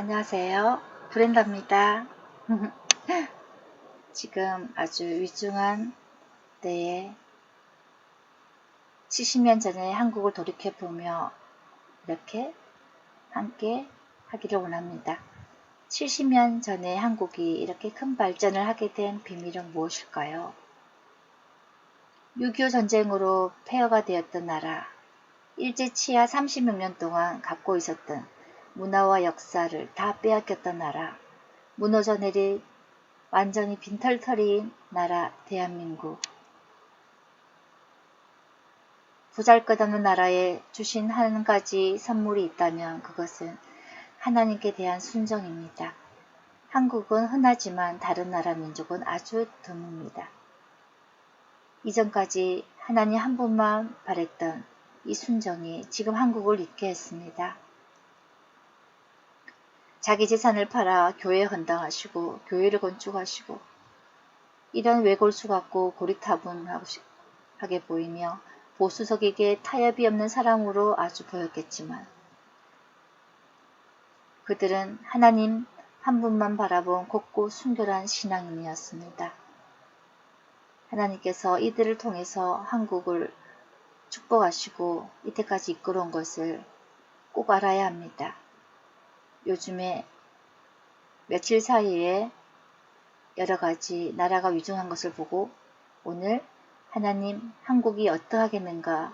안녕하세요. 브렌다입니다. 지금 아주 위중한 때에 70년 전에 한국을 돌이켜보며 이렇게 함께 하기를 원합니다. 70년 전에 한국이 이렇게 큰 발전을 하게 된 비밀은 무엇일까요? 6.25 전쟁으로 폐허가 되었던 나라, 일제 치하 36년 동안 갖고 있었던 문화와 역사를 다 빼앗겼던 나라, 무너져 내린 완전히 빈털터리인 나라 대한민국. 보잘것없는 나라에 주신 한 가지 선물이 있다면 그것은 하나님께 대한 순종입니다. 한국은 흔하지만 다른 나라 민족은 아주 드뭅니다. 이전까지 하나님 한 분만 바랬던 이 순종이 지금 한국을 잊게 했습니다. 자기 재산을 팔아 교회 헌당하시고 교회를 건축하시고 이런 외골수 같고 고리타분하게 보이며 보수석에게 타협이 없는 사람으로 아주 보였겠지만 그들은 하나님 한 분만 바라본 곱고 순결한 신앙인이었습니다. 하나님께서 이들을 통해서 한국을 축복하시고 이때까지 이끌어온 것을 꼭 알아야 합니다. 요즘에 며칠 사이에 여러 가지 나라가 위중한 것을 보고 오늘 하나님 한국이 어떠하겠는가를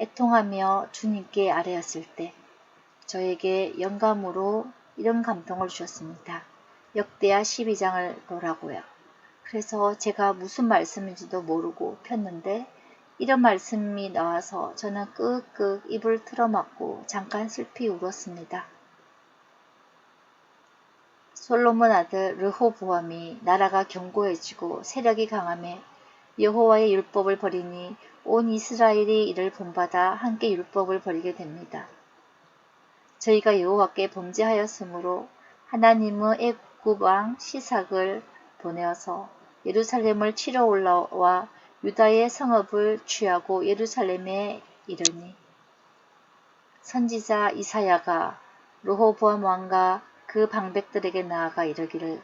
애통하며 주님께 아뢰었을 때 저에게 영감으로 이런 감동을 주셨습니다. 역대하 12장을 보라고요. 그래서 제가 무슨 말씀인지도 모르고 폈는데 이런 말씀이 나와서 저는 끄끄 입을 틀어막고 잠깐 슬피 울었습니다. 솔로몬 아들 르호보암이 나라가 견고해지고 세력이 강함에 여호와의 율법을 버리니 온 이스라엘이 이를 본받아 함께 율법을 버리게 됩니다. 저희가 여호와께 범죄하였으므로 하나님은 애굽 왕 시삭을 보내어서 예루살렘을 치러 올라와 유다의 성읍을 취하고 예루살렘에 이르니 선지자 이사야가 로호보암 왕과 그 방백들에게 나아가 이르기를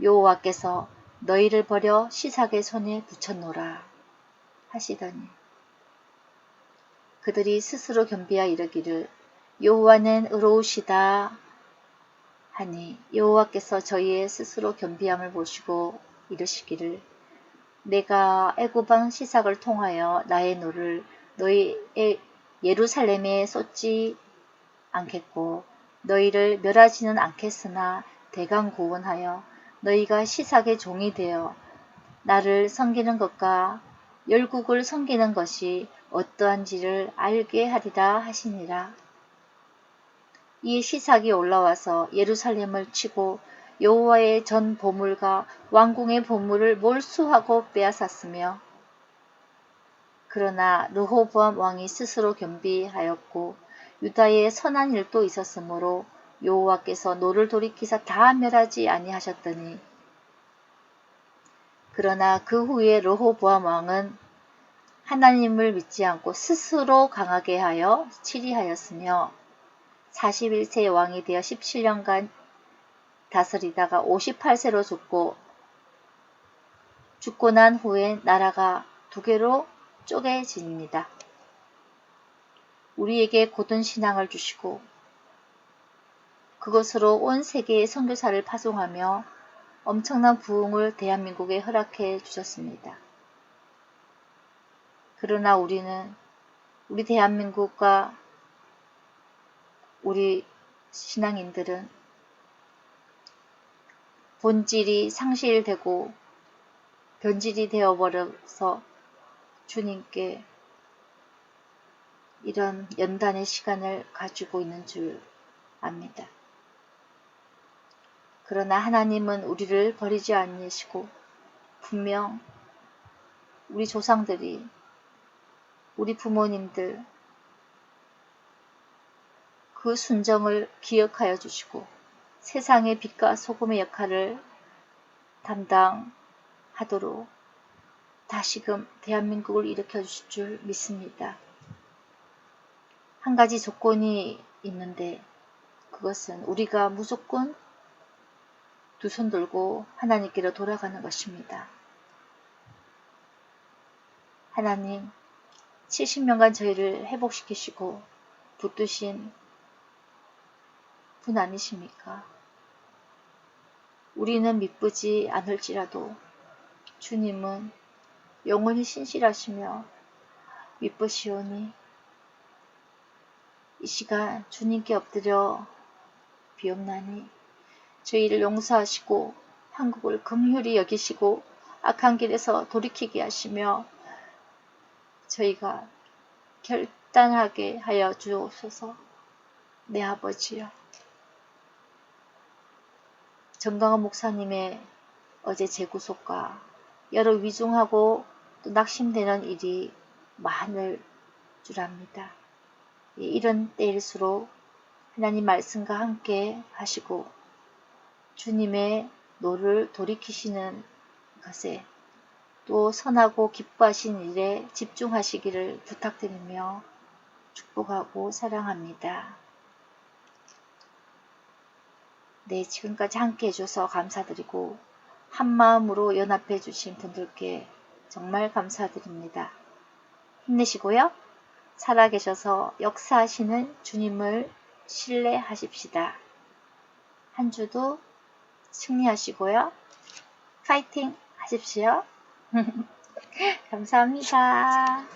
여호와께서 너희를 버려 시삭의 손에 붙였노라 하시더니 그들이 스스로 겸비하 이르기를 여호와는 의로우시다 하니 여호와께서 저희의 스스로 겸비함을 보시고 이르시기를 내가 애굽왕 시삭을 통하여 나의 노를 너희 예루살렘에 쏟지 않겠고 너희를 멸하지는 않겠으나 대강 구원하여 너희가 시삭의 종이 되어 나를 섬기는 것과 열국을 섬기는 것이 어떠한지를 알게 하리라 하시니라. 이 시삭이 올라와서 예루살렘을 치고 여호와의 전 보물과 왕궁의 보물을 몰수하고 빼앗았으며 그러나 르호보암 왕이 스스로 겸비하였고 유다에 선한 일도 있었으므로 여호와께서 노를 돌이키사 다 멸하지 아니하셨더니 그러나 그 후에 르호보암 왕은 하나님을 믿지 않고 스스로 강하게 하여 치리하였으며 41세 왕이 되어 17년간 다스리다가 58세로 죽고 죽고 난 후에 나라가 두 개로 쪼개집니다. 우리에게 고든 신앙을 주시고 그것으로 온 세계의 선교사를 파송하며 엄청난 부흥을 대한민국에 허락해 주셨습니다. 그러나 우리는 우리 대한민국과 우리 신앙인들은 본질이 상실되고 변질이 되어버려서 주님께 이런 연단의 시간을 가지고 있는 줄 압니다. 그러나 하나님은 우리를 버리지 않으시고 분명 우리 조상들이 우리 부모님들 그 순정을 기억하여 주시고 세상의 빛과 소금의 역할을 담당하도록 다시금 대한민국을 일으켜 주실 줄 믿습니다. 한 가지 조건이 있는데 그것은 우리가 무조건 두 손 들고 하나님께로 돌아가는 것입니다. 하나님, 70년간 저희를 회복시키시고 붙드신 분 아니십니까? 우리는 미쁘지 않을지라도 주님은 영원히 신실하시며 미쁘시오니 이 시간 주님께 엎드려 비옵나니 저희를 용서하시고 한국을 긍휼히 여기시고 악한 길에서 돌이키게 하시며 저희가 결단하게 하여 주옵소서. 내 아버지여 정강원 목사님의 어제 재구속과 여러 위중하고 또 낙심되는 일이 많을 줄 압니다. 예, 이런 때일수록 하나님 말씀과 함께 하시고 주님의 노를 돌이키시는 것에 또 선하고 기뻐하신 일에 집중하시기를 부탁드리며 축복하고 사랑합니다. 네, 지금까지 함께 해줘서 감사드리고 한 마음으로 연합해 주신 분들께 정말 감사드립니다. 힘내시고요. 살아계셔서 역사하시는 주님을 신뢰하십시다. 한 주도 승리하시고요. 파이팅 하십시오. 감사합니다.